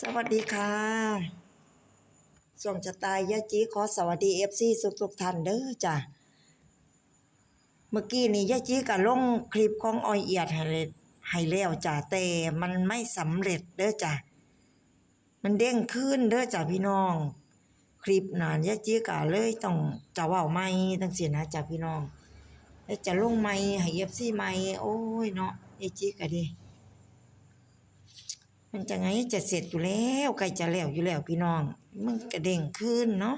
สวัสดีค่ะ ส่งจะตายยะจีขอสวัสดีเอฟซีสุกทุกท่านเด้อจ้ะ เมื่อกี้นี้ยะจีก็ลงคลิปของออยเอียดให้เลยให้แล้วจ้ะแต่มันไม่สำเร็จเด้อจ้ะ มันเด้งขึ้นเด้อจ้ะพี่น้อง คลิปน่ะยะจีก็เลยต้องจะเว้าใหม่จังซี่นะจ้ะพี่น้องแล้วจะลงใหม่ให้เอฟซีใหม่โอ้ยเนาะยะจีก็ดี มันจะไงจะเสร็จอยู่แล้วใกล้จะแล้วอยู่แล้วพี่น้อง มันกระเด้งขึ้นเนาะ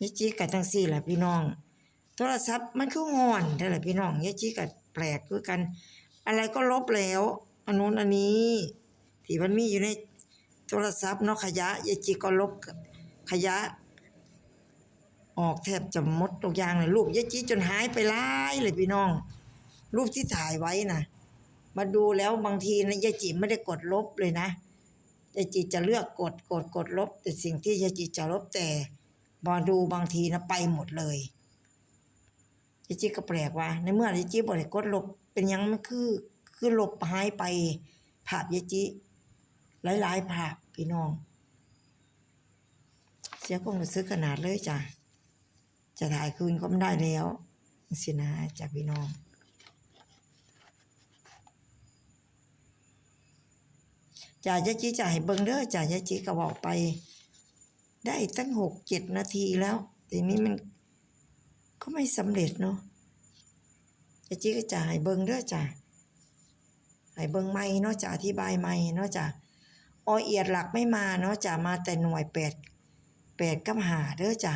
ยายจีกับทั้งสี่แหละพี่น้อง โทรศัพท์มันคือห่อนได้แหละพี่น้องยายจีกับแปลกคือกัน อะไรก็ลบแล้วอันนู้นอันนี้ที่มันมีอยู่ในโทรศัพท์เนาะขยะยายจีก็ลบขยะ ออกแทบจะมดทุกยางเลยรูปยายจีจนหายไปหลายเลยพี่น้อง รูปที่ถ่ายไว้น่ะ มาดูแล้วบางทีนะยายจิไม่ได้กดลบเลยนะยายจิจะเลือกกดกดกดลบ แต่สิ่งที่ยายจิจะลบแต่มาดูบางทีนะไปหมดเลยยายจิก็แปลกว่า ในเมื่อยายจิบ่ได้กดลบ เป็นยังมันคือคือลบหายไปภาพยายจิหลายๆภาพพี่น้อง เสียความรู้สึกขนาดเลยจ้ะจะถ่ายคืนก็ไม่ได้แล้วสินะจ้ะพี่น้อง จ่ายยะจีจ่ายเบิงเด้อจ่ายยะจีก็บอกไป ได้ตั้งหกเจ็ดนาทีแล้วทีนี้มันก็ไม่สำเร็จเนาะยะจีก็จ่ายเบิงเด้อจ้ะให้เบิงไม่เนาะจะอธิบายไม่เนาะจ้ะอเอียดหลักไม่มาเนาะจะมาแต่หน่วยแปดแปดกับหาเด้อจ้ะ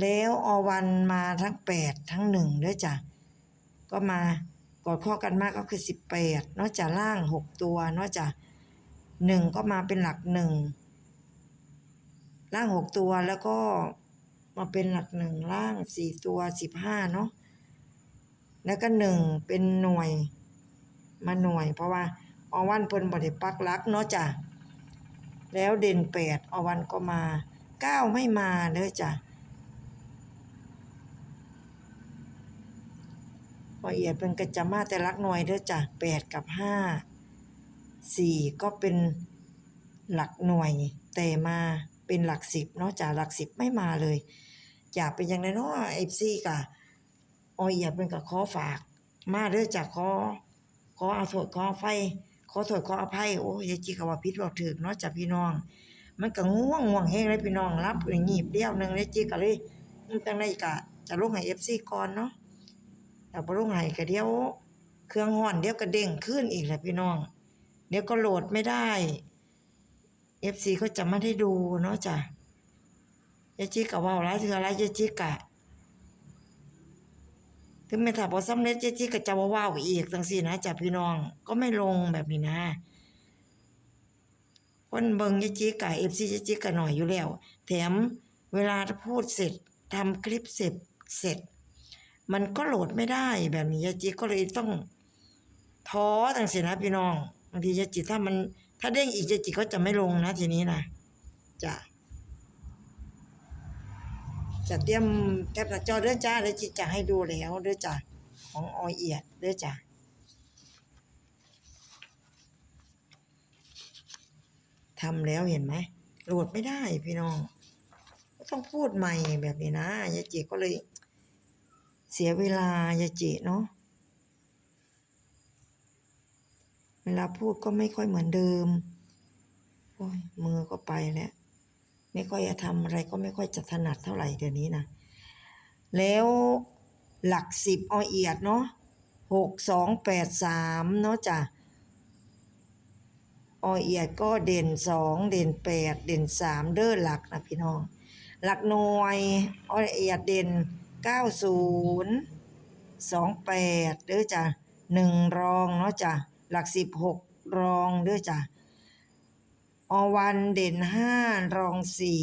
แล้วอวันมาทั้งแปดทั้งหนึ่งเด้อจ้ะก็มากอดข้อกันมากก็คือสิบแปดเนาะจะล่างหกตัวเนาะจ้ะ หนึ่งก็มาเป็นหลักหนึ่งล่างหกตัวแล้วก็มาเป็นหลักหนึ่งล่างสี่ตัวสิบห้าเนาะแล้วก็หนึ่งเป็นหน่วย มาหน่วย เพราะว่าอวันเพิ่นบริปักหลักเนาะจ้ะแล้วเด่นแปดอวันก็มาเก้าไม่มาเด้อจ้ะละเอียดเป็นกระจมาแต่ลักหน่วยเด้อจ้ะแปดกับห้า สี่ก็เป็นหลักหน่วย แต่มาเป็นหลักสิบเนาะจากหลักสิบไม่มาเลยจะเป็นอยังไงเนาะเอฟซีกะออยอย่าเป็นกับขอฝาก มาเด้อจากขอขอเอาโทษขอไฟขอโทษขออภัยโอ้ยาจีก็ว่าพิษบอกถึกเนาะจากพี่น้อง มันก็ง่วงง่วงแห้งเลยพี่น้องรับอย่างงีบเดียวหนึ่งเลยจีก็เลยมันจังไดกะจะลงให้เอฟซีก่อนเนาะแต่บ่ลงให้ก็เดียว เครื่องห่อนเดียวก็เด้งขึ้นอีกแหละพี่น้อง เดี๋ยวก็โหลดไม่ได้ FC เขาจะไม่ได้ดูเนาะจ้ะยายจิกะว่าหลายเทื่อหลายยายจิกะถึงแม้ถ้าบ่สำเร็จยายจิก็จะว่าว้าวอีกจังซี่นะจ้ะพี่น้องก็ไม่ลงแบบนี้นะคนเบิงยายจิกะ FC ยายจิกะหน่อยอยู่แล้ว แถมเวลาพูดเสร็จทำคลิปเสร็จเสร็จ มันก็โหลดไม่ได้แบบนี้ยายจิก็เลยต้องท้อจังสินะพี่น้อง บางทียาจิตถ้ามัน ถ้าเด้งอีกยาจิตก็จะไม่ลงนะ ทีนี้นะจะจะเตรียมแคปหน้าจอเด้อจ้าแล้วจิตจะให้ดูแล้วเด้อจ้าของออยเอียดเด้อจ้าทำแล้วเห็นไหมโหลดไม่ได้พี่น้องก็ต้องพูดใหม่แบบนี้นะยาจิก็เลย เสียเวลายาจิเนาะ เวลาพูดก็ไม่ค่อยเหมือนเดิมโอ้ยมือก็ไปแล้ว ไม่ค่อยจะทำอะไรก็ไม่ค่อยจะถนัดเท่าไหร่เดี๋ยวนี้นะ แล้วหลักสิบอเอียดเนาะหกสองแปดสามเนาะจ้ะอเอียดก็เด่นสองเด่นแปดเด่นสามเด้อหลักนะพี่น้อง หลักหน่วยอเอียดเด่นเก้าศูนย์สองแปดเด้อจ้ะหนึ่งรองเนาะจ้ะ หลักสิบหกรองเด้อจ้ะอวันเด่นห้ารองสี่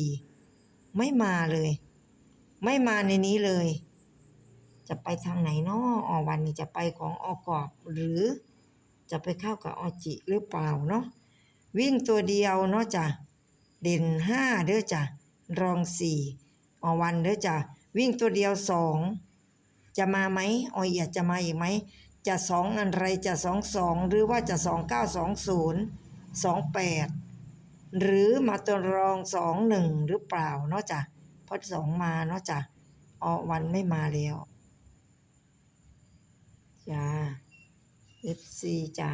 ไม่มาเลย ไม่มาในนี้เลย จะไปทางไหนเนาะอวันนี่จะไปของอกอบหรือจะไปเข้ากับอจิหรือเปล่าเนาะวิ่งตัวเดียวเนาะจ้ะเด่นห้าเด้อจ้ะรองสี่อวันเด้อจ้ะวิ่งตัวเดียวสองจะมาไหมออยอยากจะมาอีกไหม จะสองอะไรจะสองสองหรือว่าจะสองเก้าสองศูนย์สองแปดหรือมาตัวรองสองหนึ่งหรือเปล่าเนาะจ้ะเพราะสองมาเนาะจ้ะออวันไม่มาแล้วจ้า FC จ๋า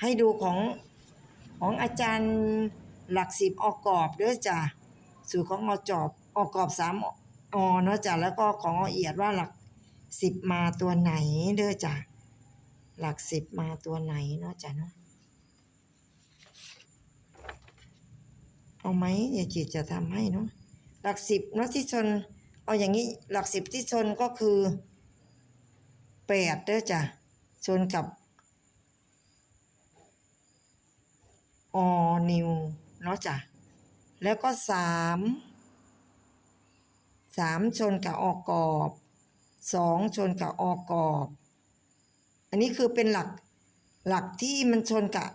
ให้ดูของของอาจารย์หลักสิบออกกรอบด้วยจ้ะสูตรของอจอบออกกรอบสามอเนาะจ้ะแล้วก็ของอเอียดว่าหลักสิบมาตัวไหนเด้อจ้ะ หลักสิบมาตัวไหนเนาะจ้ะเนาะเอาไหมเดี๋ยวจิตจะทำให้เนาะหลักสิบเนาะที่ชน เอาอย่างนี้หลักสิบที่ชนก็คือแปดเด้อจ้ะชนกับออนิวเนาะจ้ะแล้วก็สามสามชนกับออกรอบสองชนกับออกรอบ อันนี้คือเป็นหลักหลักที่มันชนกับ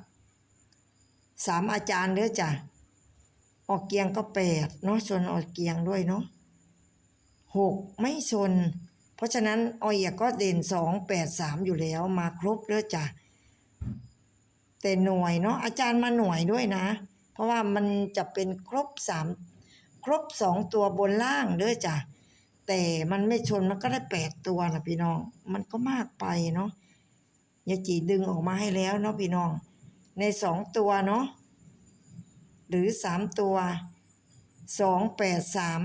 สามอาจารย์เด้อจ้ะออกเกียงก็แปดเนาะชนออกเกียงด้วยเนาะหกไม่ชน เพราะฉะนั้นออยก็เด่นสองแปดสามอยู่แล้วมาครบเด้อจ้ะแต่หน่วยเนาะอาจารย์มาหน่วยด้วยนะ เพราะว่ามันจะเป็นครบสามครบสองตัวบนล่างเด้อจ้ะแต่มันไม่ชนมันก็ได้แปดตัวนะพี่น้อง มันก็มากไปเนาะ ยายจีดึงออกมาให้แล้วเนาะพี่น้อง ในสองตัวเนาะหรือสามตัวสองแปดสาม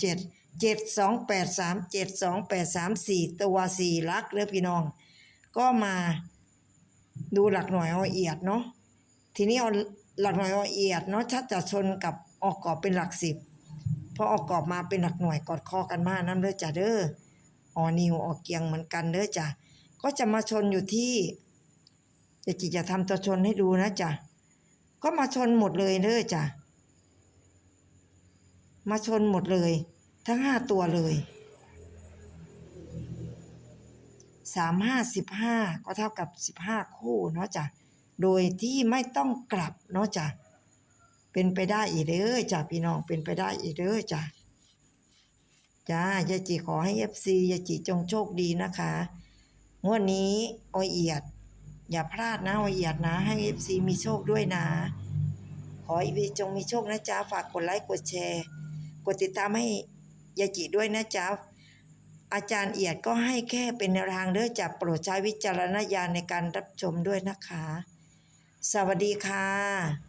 เจ็ดเจ็ดสองแปดสามเจ็ดสองแปดสามสี่ตัวสี่ลักเลยพี่น้อง ก็มาดูหลักหน่วยเอาเอียดเนาะทีนี้เอาหลักหน่วยเอาเอียดเนาะถ้าจะชนกับออกกรอบเป็นหลักสิบพอออกกรอบมาเป็นหลักหน่วยกอดคอกันมากนั่นเด้อจ้ะเด้อออนิวออกเกียงเหมือนกันเด้อจ้ะ ก็จะมาชนอยู่ที่จะจิจะทำตัวชนให้ดูนะจ้ะก็มาชนหมดเลยเด้อจ้ะมาชนหมดเลย ทั้งห้าตัวเลยสามห้าสิบห้าก็เท่ากับสิบห้าคู่เนาะจ้ะโดยที่ไม่ต้องกลับเนาะจ้ะเป็นไปได้อีกเด้อจ้ะพี่น้องเป็นไปได้อีกเด้อจ้ะจ้ายายจีขอให้เอฟซียายจีจงโชคดีนะคะ งวดนี้ออเอียด อย่าพลาดนะออเอียดนะ ให้เอฟซีมีโชคด้วยนะ ขออีพีจงมีโชคนะจ๊ะฝากกดไลค์กดแชร์ กดติดตามให้ยาจีด้วยนะจ๊ะอาจารย์เอียดก็ให้แค่เป็นแนวทางเด้อจับโปรดใช้วิจารณญาณในการรับชมด้วยนะคะ สวัสดีค่ะ